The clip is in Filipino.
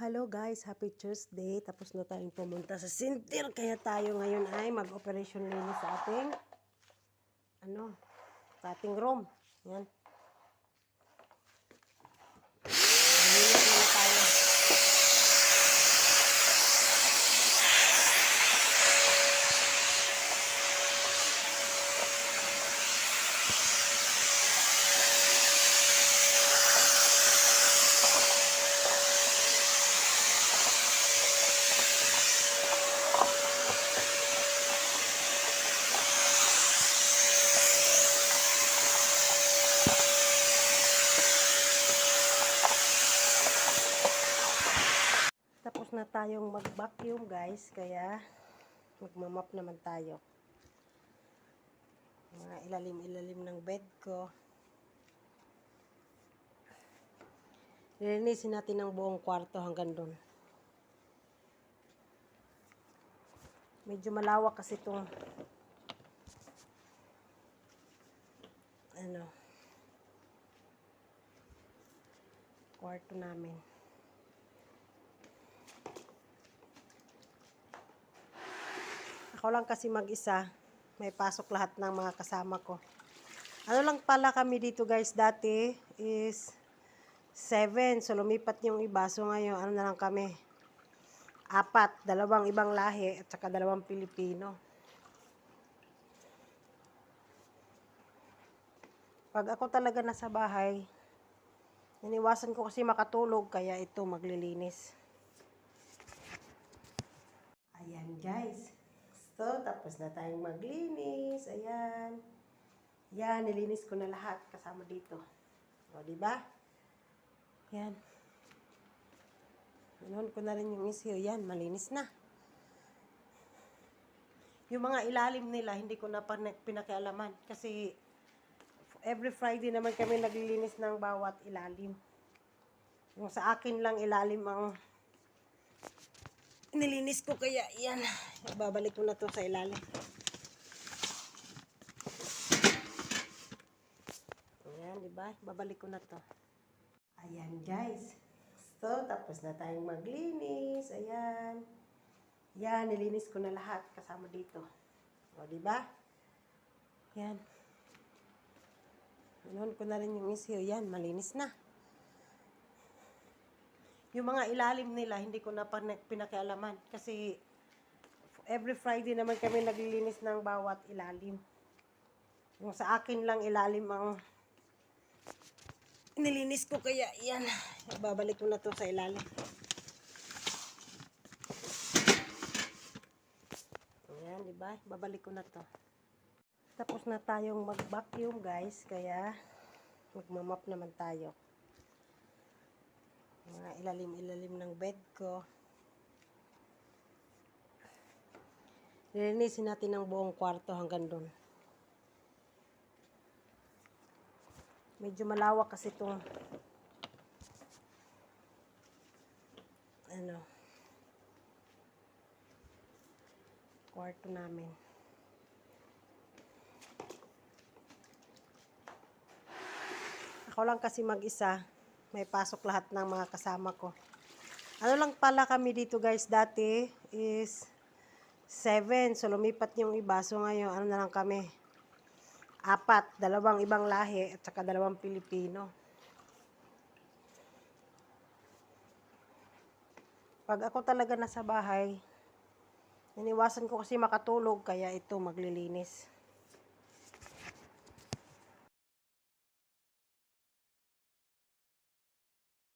Hello guys, happy Tuesday. Tapos na tayong pumunta sa center. Kaya tayo ngayon ay mag-operation linis sa ating ano, sa ating room. Yan. Linis muna tayong mag-vacuum guys. Kaya magmamap naman tayo. Mga ilalim-ilalim ng bed ko. Lilinisin natin ang buong kwarto hanggang doon. Medyo malawak kasi itong ano kwarto namin. Ako lang kasi mag-isa. May pasok lahat ng mga kasama ko. Ano lang pala kami dito guys dati is 7. So lumipat yung iba. So ngayon ano na lang kami. Apat. Dalawang ibang lahi at saka dalawang Pilipino. Pag ako talaga nasa bahay, iniwasan ko kasi makatulog kaya ito maglilinis. Ayan guys. So, tapos na tayong maglinis. Ayan. Yan, nilinis ko na lahat kasama dito. O, di ba? Yan. Ganun ko na rin yung isiyo. Yan, malinis na. Yung mga ilalim nila, hindi ko na pinakialaman. Kasi, every Friday naman kami naglilinis ng bawat ilalim. Yung sa akin lang ilalim ang nilinis ko kaya yan. Babalik ko na to sa ilalim. Ayan, di ba? Babalik ko na to. Ayan, guys. So, tapos na tayong maglinis. Ayan. Yan, nilinis ko na lahat kasama dito. O, di ba? Yan. Ganun ko na rin yung isiyo. Yan, malinis na. Yung mga ilalim nila, hindi ko na pinakialaman. Kasi every Friday naman kami naglilinis ng bawat ilalim. Yung sa akin lang ilalim ang nilinis ko kaya yan. Babalik ko na to sa ilalim. Ayan, di ba? Babalik ko na to. Tapos na tayong mag-vacuum guys, kaya magmamap naman tayo mga ilalim-ilalim ng bed ko. Lilinisin natin ang buong kwarto hanggang doon. Medyo malawak kasi itong ano kwarto namin. Ako lang kasi mag-isa may pasok lahat ng mga kasama ko. Ano lang pala kami dito guys dati is 7. So lumipat yung iba. So ngayon ano na lang kami. Apat. Dalawang ibang lahi at saka dalawang Pilipino. Pag ako talaga nasa bahay, iniwasan ko kasi makatulog kaya ito maglilinis.